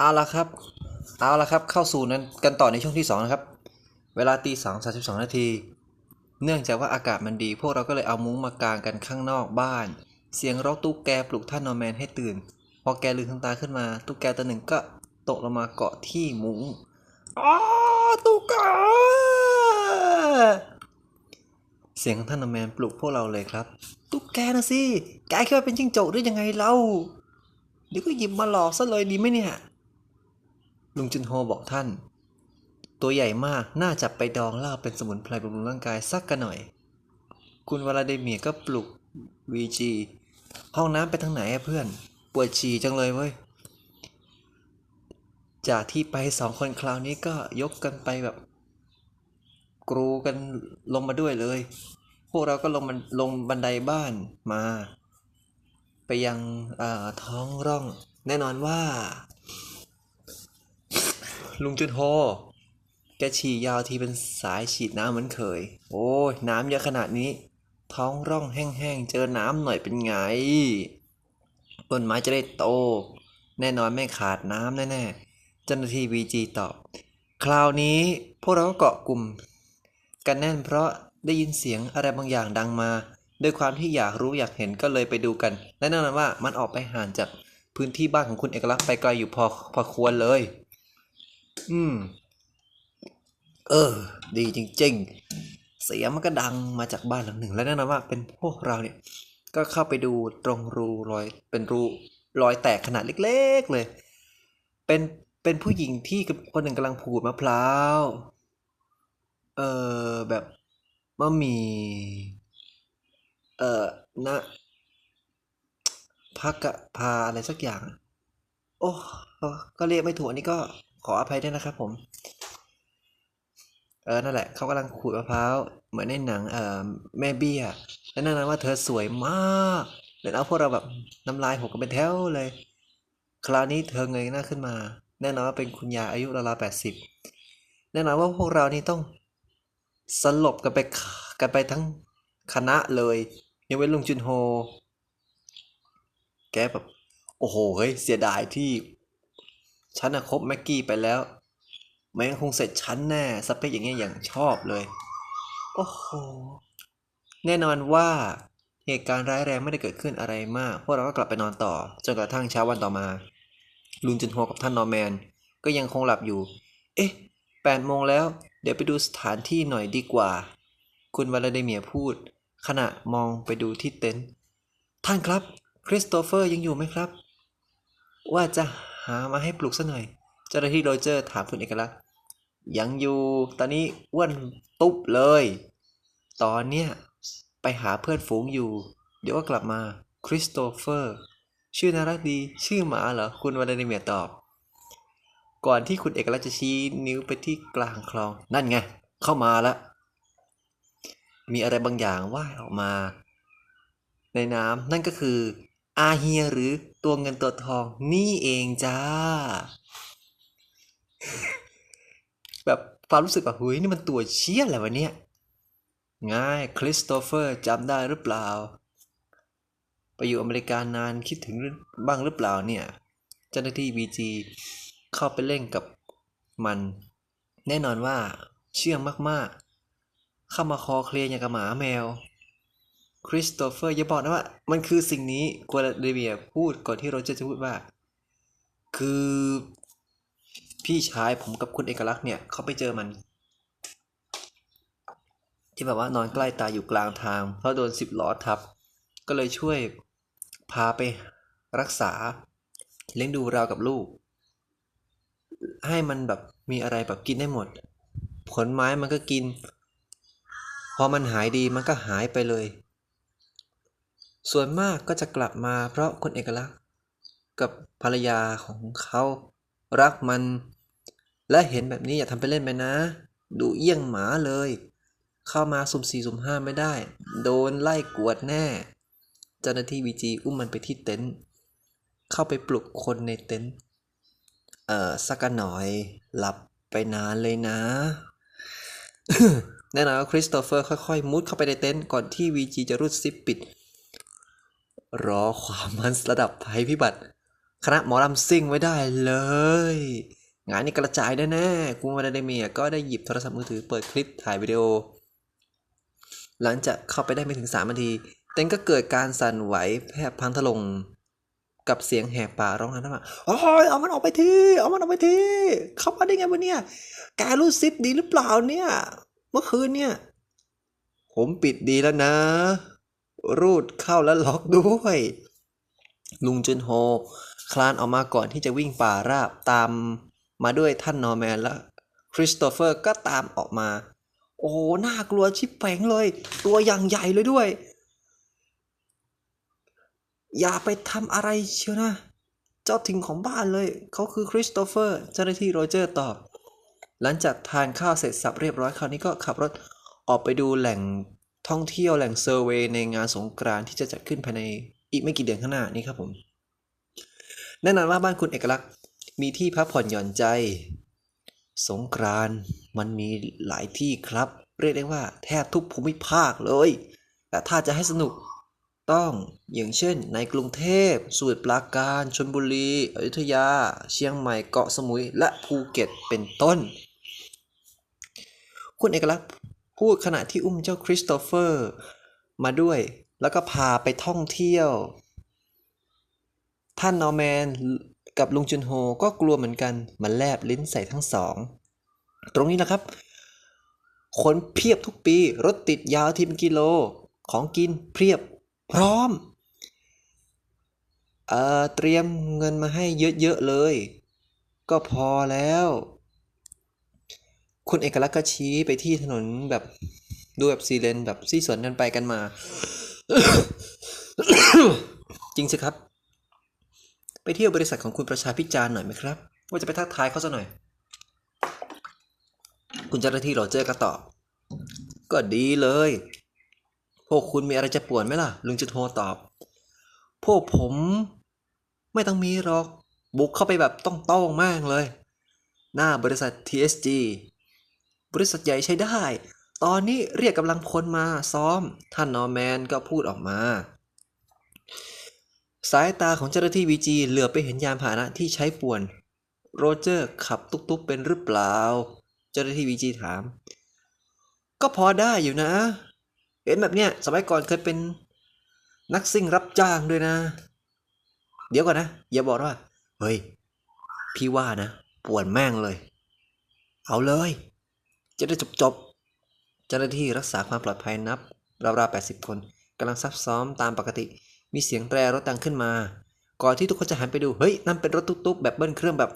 เอาละครับ เอาละครับ เข้าสู่นั้นกันต่อในช่วงที่ 2 นะครับ เวลาตีสองสาสิบสองนาที เนื่องจากว่าอากาศมันดี พวกเราก็เลยเอามุ้งมากางกันข้างนอกบ้าน เสียงร้องตุ๊กแกปลุกท่านนอร์แมนให้ตื่น พอแกลืมทางตาขึ้นมา ตุ๊กแกตัวหนึ่งก็ตกลงมาเกาะที่มุ้งอ้าตุ๊กแก เสียงของท่านนอร์แมนปลุกพวกเราเลยครับ ตุ๊กแกนะสิ แกคิดว่าเป็นจิ้งจกหรือยังไงเล่า เดี๋ยวก็หยิบมาหลอกซะเลยดีไหมเนี่ย ลุงจุนโฮบอกท่าน ตัวใหญ่มากน่าจับไปดองเหล้าเป็นสมุนไพรบำรุงร่างกายสักกันหน่อย คุณวลาเดเมียก็ปลุกวีจีห้องน้ำไปทางไหนเพื่อน ปวดฉี่จังเลยเว้ย จากที่ไปสองคนคราวนี้ก็ยกกันไปแบบ กรูกันลงมาด้วยเลย พวกเราก็ลงมันลงบันไดบ้านมา ไปยังท้องร่อง แน่นอนว่า ลุงจุนโฮแกฉี่ยาวทีเป็นสายฉีดน้ำเหมือนเคย โอ้ยน้ำเยอะขนาดนี้ ท้องร่องแห้งๆ เจอน้ำหน่อยเป็นไง ต้นไม้จะได้โต แน่นอนไม่ขาดน้ำแน่ๆ เจ้าหน้าที่วีจีตอบ คราวนี้พวกเราก็เกาะกลุ่ม กันแน่นเพราะได้ยินเสียงอะไรบางอย่างดังมา ด้วยความที่อยากรู้อยากเห็นก็เลยไปดูกัน และแน่นอนว่ามันออกไปห่างจากพื้นที่บ้านของคุณเอกลักษณ์ไปไกลอยู่พอพอควรเลย อืม เออ ดีจริง ๆ เสียงมันก็ดังมาจากบ้านหลังหนึ่ง และแน่นอนว่าเป็นพวกเราเนี่ย ก็เข้าไปดูตรงรูรอย เป็นรูรอยแตกขนาดเล็ก ๆ เลย เป็นเป็นผู้หญิงที่คนหนึ่งกำลังผูดมะพร้าว เออแบบมะมี่เออนะพักกะพาอะไรสักอย่าง โอ้ก็เรียกไม่ถูกอันนี้ก็ ออภัยด้วยนะครับผม เออนั่นแหละเขากำลังขูดมะพร้าวเหมือนในหนังเอ่อแม่เบี้ยและนั่นนั้นว่าเธอสวยมากเดี๋ยวเอาพวกเราแบบน้ำลายหกกันเป็นแถวเลย คราวนี้เธอเงยหน้าขึ้นมา แน่นอนว่าเป็นคุณยายอายุราวๆแปดสิบแน่นอนว่าพวกเรานี่ต้องสลบกันไปกันไปทั้งคณะเลยยกเว้นลุงจุนโฮ แกแบบ โอ้โหเฮ้ยเสียดายที่ ฉันนะคบแม็กกี้ไปแล้ว แม่งคงเสร็จฉันแน่สเปคอย่างเงี้ยอย่างชอบเลย โอ้โห แน่นอนว่าเหตุการณ์ร้ายแรงไม่ได้เกิดขึ้นอะไรมาก พวกเราก็กลับไปนอนต่อ จนกระทั่งเช้าวันต่อมา ลุงจุนโฮกับท่านนอร์แมน ก็ยังคงหลับอยู่ เอ๊ะแปดโมงแล้ว เดี๋ยวไปดูสถานที่หน่อยดีกว่า คุณวลาดิเมียพูด ขณะมองไปดูที่เต็นท์ ท่านครับ คริสโตเฟอร์ยังอยู่ไหมครับ ว่าจะหามาให้ปลุกซะหน่อย เจ้าหน้าที่โรเจอร์ถามคุณเอกลักษณ์ยังอยู่ตอนนี้อ้วนตุ๊บเลย ตอนเนี้ยไปหาเพื่อนฝูงอยู่ เดี๋ยวก็กลับมาคริสโตเฟอร์ ชื่อน่ารักดีชื่อหมาเหรอ คุณวลาดิเมียตอบ ก่อนที่คุณเอกลักษณ์จะชี้นิ้วไปที่กลางคลอง นั่นไง เข้ามาล้วมีอะไรบางอย่างว่ายออกมา ในน้ำนั่นก็คือ อาเฮียหรือตัวเงินตัวทองนี่เองจ้า แบบความรู้สึกแบบเฮ้ยนี่มันตัวเชี่ยอะไรวะเนี่ยง่ายคริสโตเฟอร์จำได้หรือเปล่า ไปอยู่อเมริกานานคิดถึงบ้างหรือเปล่าเนี่ย เจ้าหน้าที่ VG เข้าไปเล่นกับมัน แน่นอนว่าเชื่องมากๆ เข้ามาคอเคลียร์อย่างกับหมาแมว คริสโตเฟอร์อย่าบอกนะว่า มันคือสิ่งนี้กัวเดเวียพูดก่อนที่โรเจอร์จะพูดว่า คือพี่ชายผมกับคุณเอกลักษณ์เนี่ยเขาไปเจอมัน ที่แบบว่านอนใกล้ตายอยู่กลางทาง เพราะโดนสิบล้อทับ ก็เลยช่วยพาไปรักษา เลี้ยงดูเรากับลูก ให้มันแบบมีอะไรแบบกินได้หมด ผลไม้มันก็กิน พอมันหายดีมันก็หายไปเลย ส่วนมากก็จะกลับมาเพราะคนเอกลักษณ์ กับภรรยาของเขารักมัน และเห็นแบบนี้อย่าทำไปเล่นไปนะ ดูเอี้ยงหมาเลย เข้ามาสุ่มสี่สุ่มห้าไม่ได้ โดนไล่กวดแน่ เจ้าหน้าที่วีจีอุ้มมันไปที่เต็นท์เข้าไปปลุกคนในเต็นท์เอ่อสักหน่อยหลับไปนานเลยนะแน่นอนว่าคริสโตเฟอร์ค่อยๆ มุดเข้าไปในเต็นท์ก่อนที่วีจีจะรูดซิปปิด รอความมันระดับภัยพิบัติคณะหมอลำซิ่งไว้ได้เลย งานนี้กระจายแน่ๆคุณวาลาดิเมียก็ได้หยิบโทรศัพท์มือถือเปิดคลิปถ่ายวิดีโอ หลังจากเข้าไปได้ไม่ถึง 3 นาที เต็นก็เกิดการสั่นไหวแทบพังถล่มกับเสียงแหกป่าร้องนั้นว่าโอ้ยเอามันออกไปทีเอามันออกไปทีเข้ามาได้ไงวะเนี่ยแกรู้ซิปดีหรือเปล่าเนี่ย เมื่อคืนเนี่ย ผมปิดดีแล้วนะ รูดเข้าแล้วล็อกด้วย ลุงจุนโฮ คลานออกมาก่อนที่จะวิ่งป่าราบตามมาด้วยท่านนอร์แมนและคริสโตเฟอร์ก็ตามออกมา โอ้หน่ากลัวชิบเป่งเลย ตัวอย่างใหญ่เลยด้วย อย่าไปทำอะไรเชียวนะ เจ้าถิ่นของบ้านเลย เขาคือคริสโตเฟอร์ เจ้าหน้าที่โรเจอร์ตอบ หลังจากทานข้าวเสร็จสับเรียบร้อยคราวนี้ก็ขับรถออกไปดูแหล่ง ท่องเที่ยวแหล่งเซอร์เวย์ในงานสงกรานที่จะจัดขึ้นภายในอีกไม่กี่เดือนข้างหน้านี้ครับผมแน่นอนว่าบ้านคุณเอกลักษณ์มีที่พักผ่อนหย่อนใจ สงกรานมันมีหลายที่ครับ เรียกได้ว่าแทบทุกภูมิภาคเลย แต่ถ้าจะให้สนุกต้องอย่างเช่น ในกรุงเทพสมุทรปราการชลบุรีอยุธยา เชียงใหม่เกาะสมุยและภูเก็ตเป็นต้น คุณเอกลักษณ์ พูดขณะที่อุ้มเจ้าคริสโตเฟอร์ มาด้วย แล้วก็พาไปท่องเที่ยว ท่านนอร์แมนกับลุงจุนโฮก็กลัวเหมือนกันมันแลบลิ้นใส่ทั้งสอง ตรงนี้นะครับ คนเพียบทุกปี รถติดยาวทีเป็นกิโล ของกินเพียบพร้อม เอ่อ เตรียมเงินมาให้เยอะๆเลย ก็พอแล้ว คุณเอกลักษณ์ก็ชี้ไปที่ถนนแบบดูแบบซีเลนแบบซี่สวนกันไปกันมา จริงสิครับ ไปเที่ยวบริษัทของคุณประชาพิจารณ์หน่อยไหมครับ ว่าจะไปทักทายเขาสักหน่อย คุณเจ้าหน้าที่โรเจอร์ก็ตอบ ก็ดีเลย พวกคุณมีอะไรจะป่วนไหมล่ะ ลุงจะโทรตอบ พวกผมไม่ต้องมีหรอก บุกเข้าไปแบบต้องต้องมากเลย หน้าบริษัท TSG บริษัทใหญ่ใช้ได้ ตอนนี้เรียกกำลังพลมาซ้อม ท่านนอร์แมนก็พูดออกมา สายตาของเจ้าหน้าที่วีจีเหลือไปเห็นยานพาหนะที่ใช้ป่วน โรเจอร์ขับตุ๊กๆเป็นหรือเปล่า เจ้าหน้าที่วีจีถาม ก็พอได้อยู่นะ เห็นแบบเนี้ยสมัยก่อนเคยเป็นนักซิ่งรับจ้างด้วยนะ เดี๋ยวก่อนนะ อย่าบอกว่า เฮ้ย พี่ว่านะ ป่วนแม่งเลย เอาเลย จะได้จบจบๆเจ้าหน้าที่รักษาความปลอดภัยนับราวๆ80 คนกำลังซักซ้อมตามปกติ มีเสียงแตรรถดังขึ้นมา ก่อนที่ทุกคนจะหันไปดู เฮ้ย นั่นเป็นรถตุ๊กๆ แบบเบิ้ลเครื่องแบบ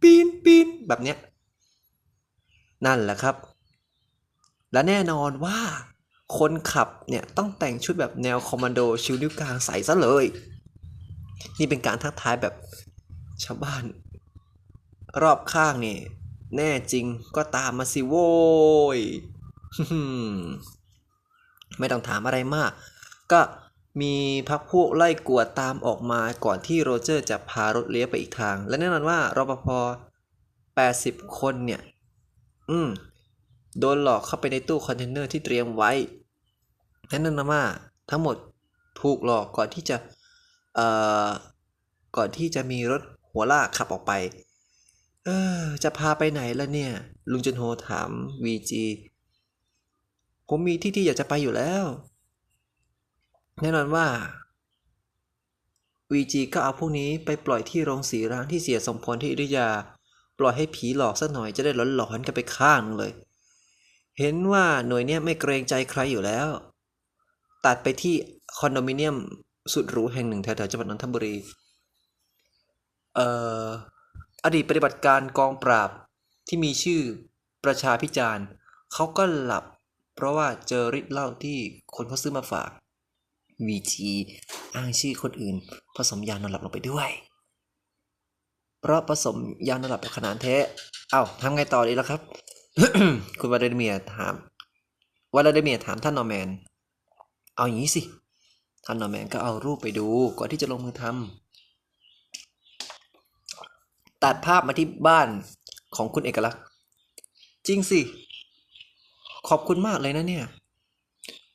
ปีนปีนแบบเนี้ย นั่นแหละครับ และแน่นอนว่า คนขับเนี่ยต้องแต่งชุดแบบแนวคอมมานโดชิวนิ้วกลางใส่ซะเลย นี่เป็นการทักทายแบบชาวบ้าน รอบข้างนี่ แน่จริงก็ตามมาสิโว้ยไม่ต้องถามอะไรมาก ก็มีพักพวกไล่กวดตามออกมาก่อนที่โรเจอร์จะพารถเลี้ยวไปอีกทาง และแน่นอนว่ารปภ80 คนเนี่ย อืม โดนหลอกเข้าไปในตู้คอนเทนเนอร์ที่เตรียมไว้แน่นอนว่าทั้งหมดถูกหลอกก่อนที่จะ เอ่อ ก่อนที่จะมีรถหัวลากขับออกไป เออ จะพาไปไหนล่ะเนี่ย ลุงจุนโฮถามวีจีผมมีที่ที่อยากจะไปอยู่แล้ว แน่นอนว่า VG ก็เอาพวกนี้ไปปล่อยที่โรงสีร้างที่เสียสมพรที่อยุธยา ปล่อยให้ผีหลอกสักหน่อยจะได้หลอนๆกันไปข้างหนึงเลย เห็นว่าหน่วยเนี้ยไม่เกรงใจใครอยู่แล้ว ตัดไปที่คอนโดมิเนียมสุดหรูแห่งหนึ่งแถวๆจังหวัดนนทบุรี เอ่อ อดีตปฏิบัติการกองปราบที่มีชื่อประชาพิจารณ์เขาก็หลับ เพราะว่าเจอฤทธิ์เหล้าที่คนเขาซื้อมาฝากวีจีอ้างชื่อคนอื่น ผสมยานอนหลับลงไปด้วย เพราะผสมยานอนหลับแบบขนาดแท้ เอ้าทำไงต่อดีล่ะครับ คุณวลาดิเมียถามวลาดิเมียถามท่านนอร์แมน เอาอย่างนี้สิ ท่านนอร์แมนก็เอารูปไปดูก่อนที่จะลงมือทำ ตัดภาพมาที่บ้านของคุณเอกลักษณ์ จริงสิ ขอบคุณมากเลยนะเนี่ย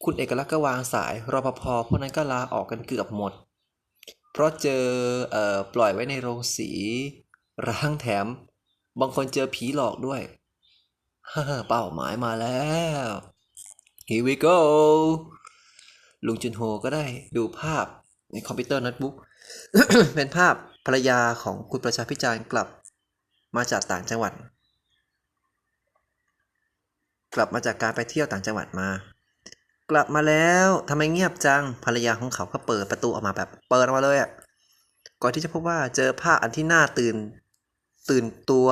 คุณเอกลักษณ์ก็วางสายรปภพวกนั้นก็ลาออกกันเกือบหมด เพราะเจอเอ่อปล่อยไว้ในโรงสี ร้างแถม บางคนเจอผีหลอกด้วยฮ่าเป้าหมายมาแล้ว here we go ลุงจุนโฮก็ได้ดูภาพในคอมพิวเตอร์โน้ตบุ๊กเป็นภาพ รรยาของคุณประชาพิจารณ์กลับมาจากต่างจังหวัด กลับมาจากการไปเที่ยวต่างจังหวัดมา กลับมาแล้วทำไมเงียบจังภรรยาของเขาก็เปิดประตูออกมาแบบเปิดออกมาเลยอะ่ะก่อนที่จะพบว่าเจอภาพอันที่น่าตื่นตื่นตัว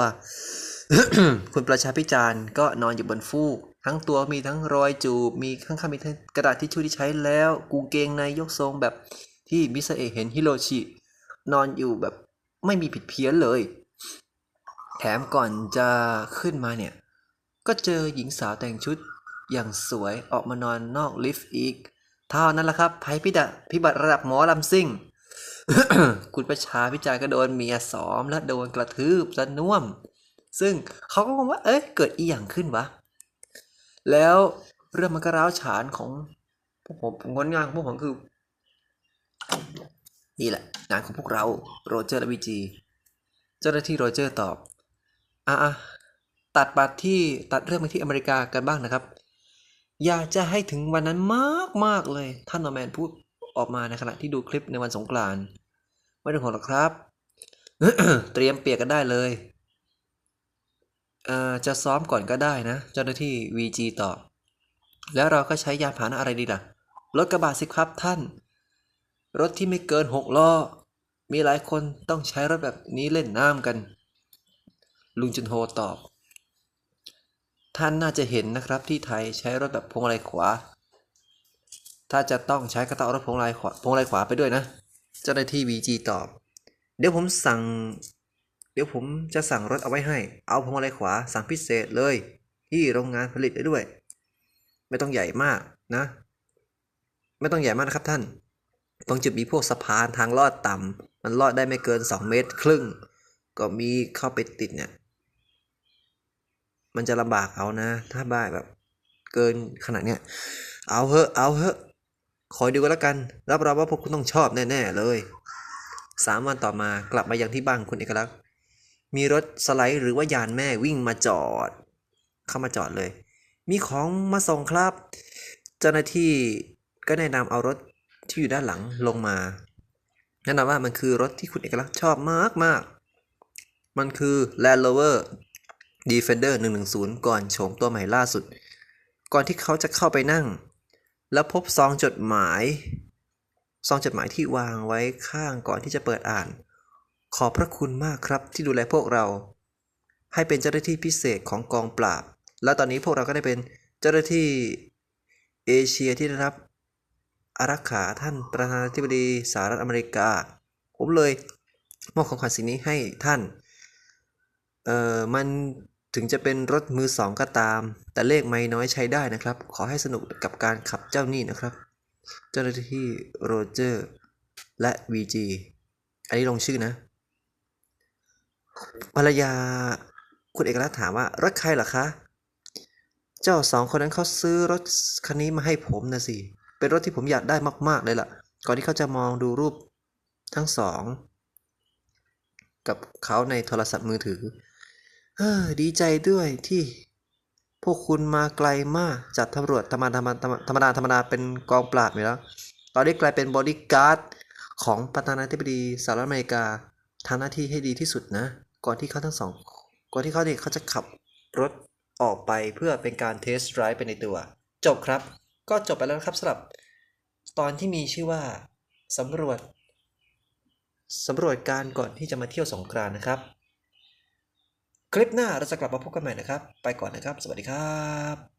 คุณประชาพิจารณ์ก็นอนอยู่บนฟูก ทั้งตัวมีทั้งรอยจูบ มีข้างๆมีทั้งกระดาษทิชชู่ที่ใช้แล้วกูเกงในยกทรงแบบที่มิสเอเห็นฮิโรชิ นอนอยู่แบบไม่มีผิดเพี้ยนเลย แถมก่อนจะขึ้นมาเนี่ย ก็เจอหญิงสาวแต่งชุดอย่างสวยออกมานอนนอกลิฟต์อีก เท่านั้นแหละครับภัยพิดะพิบัติระดับหมอลำซิ่ง คุณประชาพิจารณ์ก็โดนเมียซ้อมและโดนกระทืบซะน่วม ซึ่งเขาก็งงว่า เอ๊ะเกิดอีหยังขึ้นวะ แล้วเรื่องมันก็ร้าวฉานของพวกผมผมงนงานของพวกผมคือ นี่แหละงานของพวกเราโรเจอร์และวีจีเจ้าหน้าที่โรเจอร์ตอบอะตัดปัดที่ตัดเรื่องไปที่อเมริกากันบ้างนะครับ อยากจะให้ถึงวันนั้นมากมากเลย ท่านนอร์แมนพูดออกมาในขณะที่ดูคลิปในวันสงกรานต์ไม่ต้องห่วงหรอกครับ เตรียมเปียกกันได้เลยเอ่อจะซ้อมก่อนก็ได้นะ เจ้าหน้าที่ VG ตอบ แล้วเราก็ใช้ยานพาหนะอะไรดีล่ะ รถกระบะสิครับท่าน รถที่ไม่เกินหกล้อ มีหลายคนต้องใช้รถแบบนี้เล่นน้ำกัน ลุงจุนโฮตอบ ท่านน่าจะเห็นนะครับที่ไทยใช้รถแบบพวงมาลัยขวา ถ้าจะต้องใช้ก็ต้องเอารถพวงมาลัยขวาพวงมาลัยขวาไปด้วยนะ เจ้าหน้าที่ VG ตอบ เดี๋ยวผมสั่ง เดี๋ยวผมจะสั่งรถเอาไว้ให้ เอาพวงมาลัยขวาสั่งพิเศษเลย ที่โรงงานผลิตได้ด้วย ไม่ต้องใหญ่มากนะ ไม่ต้องใหญ่มากนะครับท่าน ตรงจุดมีพวกสะพานทางลอดต่ำมันลอดได้ไม่เกิน 2 เมตรครึ่ง ก็มีเข้าไปติดเนี่ย มันจะลำบากเอานะ ถ้าบ้าแบบ เกินขนาดเนี้ย เอาเหอะเอาเหอะคอยดูกันแล้วกัน รับรองว่าพวกคุณต้องชอบแน่ๆเลยสามวันต่อมากลับมายังที่บ้านคุณเอกลักษณ์ มีรถสไลด์หรือว่ายานแม่วิ่งมาจอด เข้ามาจอดเลย มีของมาส่งครับ เจ้าหน้าที่ก็แนะนำเอารถ ที่อยู่ด้านหลังลงมาแนะนำว่ามันคือรถที่คุณเอกลักษณ์ชอบมากมากมันคือ Land Rover Defender 110 ก่อนโฉมตัวใหม่ล่าสุด ก่อนที่เขาจะเข้าไปนั่ง แล้วพบซองจดหมาย ซองจดหมายที่วางไว้ข้างก่อนที่จะเปิดอ่าน ขอบพระคุณมากครับที่ดูแลพวกเรา ให้เป็นเจ้าหน้าที่พิเศษของกองปราบ แล้วตอนนี้พวกเราก็ได้เป็นเจ้าหน้าที่เอเชียที่ได้รับ อารักขาท่านประธานาธิบดีสหรัฐอเมริกา ผมเลยมอบของขวัญสิ่งนี้ให้ท่าน เอ่อ มันถึงจะเป็นรถมือสองก็ตาม แต่เลขไม่น้อยใช้ได้นะครับ ขอให้สนุกกับการขับเจ้านี่นะครับ เจ้าหน้าที่โรเจอร์ และ VG อันนี้ลงชื่อนะ ภรรยาคุณเอกลักษณ์ถามว่ารถใครเหรอคะ เจ้าสองคนนั้นเขาซื้อรถคันนี้มาให้ผมนะสิ เป็นรถที่ผมอยากได้มาก ๆ เลยล่ะ ก่อนที่เขาจะมองดูรูปทั้งสอง กับเขาในโทรศัพท์มือถือ เออ ดีใจด้วยที่ พวกคุณมาไกลมากจากตำรวจธรรมดาธรรมดาธรรมดาธรรมดาเป็นกองปราบอยู่แล้ว ตอนนี้กลายเป็นบอดี้การ์ดของประธานาธิบดีสหรัฐอเมริกาทำหน้าที่ให้ดีที่สุดนะ ก่อนที่เขาทั้งสอง ก่อนที่เขาเนี่ยเขาจะขับรถออกไปเพื่อเป็นการเทสต์ไรฟ์ไปในตัว จบครับ ก็จบไปแล้วนะครับสำหรับตอนที่มีชื่อว่าสำรวจสำรวจการก่อนที่จะมาเที่ยวสงกรานนะครับ คลิปหน้าเราจะกลับมาพบกันใหม่นะครับ ไปก่อนนะครับ สวัสดีครับ